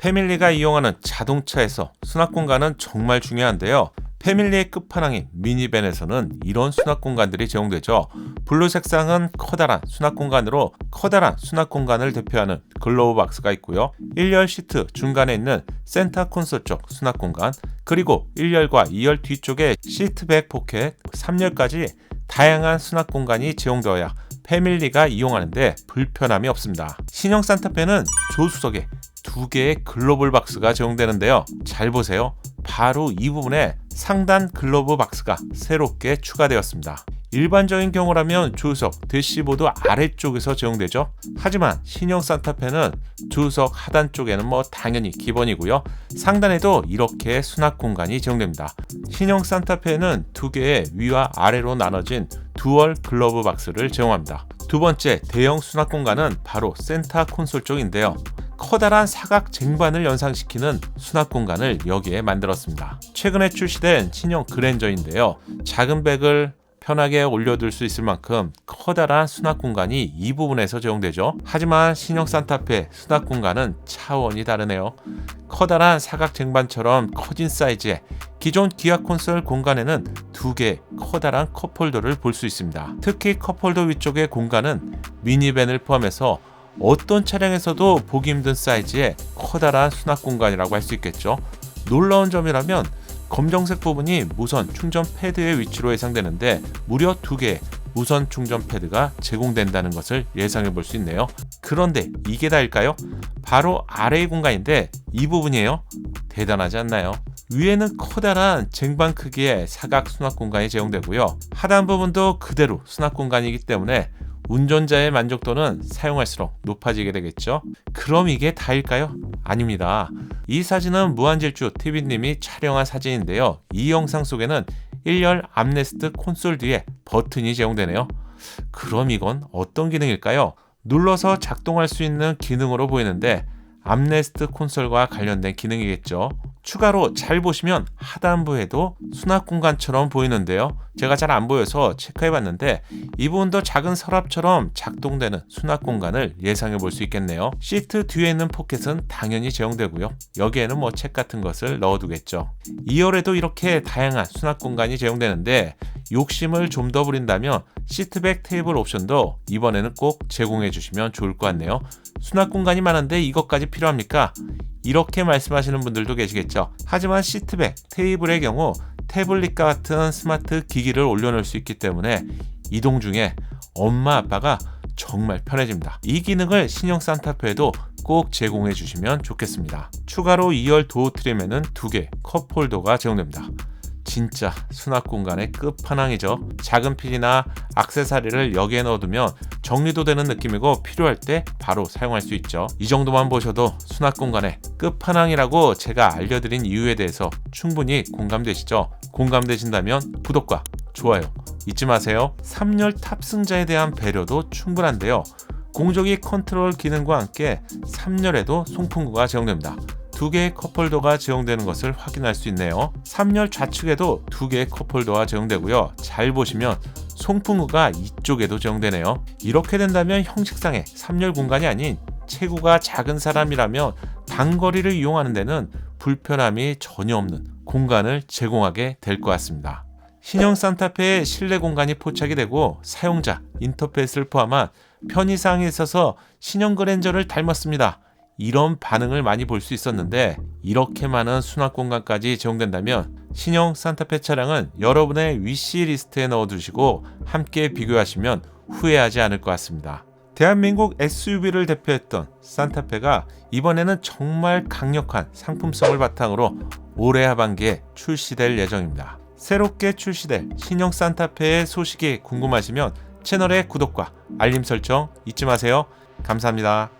패밀리가 이용하는 자동차에서 수납 공간은 정말 중요한데요. 패밀리의 끝판왕인 미니밴에서는 이런 수납 공간들이 제공되죠. 블루 색상은 커다란 수납 공간으로 커다란 수납 공간을 대표하는 글로우 박스가 있고요. 1열 시트 중간에 있는 센터 콘솔 쪽 수납 공간, 그리고 1열과 2열 뒤쪽에 시트백 포켓, 3열까지 다양한 수납 공간이 제공되어야 패밀리가 이용하는데 불편함이 없습니다. 신형 산타페는 조수석에 두 개의 글로벌 박스가 제공되는데요. 잘 보세요. 바로 이 부분에 상단 글로브 박스가 새롭게 추가되었습니다. 일반적인 경우라면 조수석 대시보드 아래쪽에서 제공되죠. 하지만 신형 산타페는 조수석 하단 쪽에는 뭐 당연히 기본이고요. 상단에도 이렇게 수납 공간이 제공됩니다. 신형 산타페는 두 개의 위와 아래로 나눠진 두얼 글러브 박스를 제공합니다. 두 번째 대형 수납 공간은 바로 센터 콘솔 쪽인데요. 커다란 사각 쟁반을 연상시키는 수납 공간을 여기에 만들었습니다. 최근에 출시된 신형 그랜저인데요. 작은 백을 편하게 올려둘 수 있을 만큼 커다란 수납 공간이 이 부분에서 제공되죠. 하지만 신형 산타페 수납 공간은 차원이 다르네요. 커다란 사각 쟁반처럼 커진 사이즈에 기존 기아 콘솔 공간에는 두 개의 커다란 컵홀더를 볼 수 있습니다. 특히 컵홀더 위쪽의 공간은 미니밴을 포함해서 어떤 차량에서도 보기 힘든 사이즈의 커다란 수납 공간이라고 할 수 있겠죠. 놀라운 점이라면 검정색 부분이 무선 충전 패드의 위치로 예상되는데 무려 두 개의 무선 충전 패드가 제공된다는 것을 예상해 볼 수 있네요. 그런데 이게 다일까요? 바로 아래의 공간인데 이 부분이에요. 대단하지 않나요? 위에는 커다란 쟁반 크기의 사각 수납 공간이 제공되고요. 하단 부분도 그대로 수납 공간이기 때문에 운전자의 만족도는 사용할수록 높아지게 되겠죠. 그럼 이게 다일까요? 아닙니다. 이 사진은 무한질주 TV님이 촬영한 사진인데요. 이 영상 속에는 1열 암레스트 콘솔 뒤에 버튼이 제공되네요. 그럼 이건 어떤 기능일까요? 눌러서 작동할 수 있는 기능으로 보이는데 암레스트 콘솔과 관련된 기능이겠죠. 추가로 잘 보시면 하단부에도 수납 공간처럼 보이는데요. 제가 잘 안 보여서 체크해 봤는데 이 부분도 작은 서랍처럼 작동되는 수납 공간을 예상해 볼 수 있겠네요. 시트 뒤에 있는 포켓은 당연히 제공되고요. 여기에는 뭐 책 같은 것을 넣어두겠죠. 2열에도 이렇게 다양한 수납 공간이 제공되는데 욕심을 좀 더 부린다면 시트백 테이블 옵션도 이번에는 꼭 제공해 주시면 좋을 것 같네요. 수납 공간이 많은데 이것까지 필요합니까? 이렇게 말씀하시는 분들도 계시겠죠. 하지만 시트백, 테이블의 경우 태블릿과 같은 스마트 기기를 올려놓을 수 있기 때문에 이동 중에 엄마 아빠가 정말 편해집니다. 이 기능을 신형 산타페에도 꼭 제공해 주시면 좋겠습니다. 추가로 2열 도어 트림에는 두개 컵홀더가 제공됩니다. 진짜 수납 공간의 끝판왕이죠. 작은 필이나 악세사리를 여기에 넣어두면 정리도 되는 느낌이고 필요할 때 바로 사용할 수 있죠. 이 정도만 보셔도 수납 공간의 끝판왕이라고 제가 알려드린 이유에 대해서 충분히 공감되시죠? 공감되신다면 구독과 좋아요 잊지 마세요. 3열 탑승자에 대한 배려도 충분한데요. 공조기 컨트롤 기능과 함께 3열에도 송풍구가 제공됩니다. 두 개의 컵홀더가 제공되는 것을 확인할 수 있네요. 3열 좌측에도 두 개의 컵홀더가 제공되고요. 잘 보시면 송풍구가 이쪽에도 제공되네요. 이렇게 된다면 형식상의 3열 공간이 아닌 체구가 작은 사람이라면 단거리를 이용하는 데는 불편함이 전혀 없는 공간을 제공하게 될 것 같습니다. 신형 산타페에 실내 공간이 포착이 되고 사용자 인터페이스를 포함한 편의사항에 있어서 신형 그랜저를 닮았습니다. 이런 반응을 많이 볼 수 있었는데 이렇게 많은 수납 공간까지 제공된다면 신형 산타페 차량은 여러분의 위시 리스트에 넣어두시고 함께 비교하시면 후회하지 않을 것 같습니다. 대한민국 SUV를 대표했던 산타페가 이번에는 정말 강력한 상품성을 바탕으로 올해 하반기에 출시될 예정입니다. 새롭게 출시될 신형 산타페의 소식이 궁금하시면 채널의 구독과 알림 설정 잊지 마세요. 감사합니다.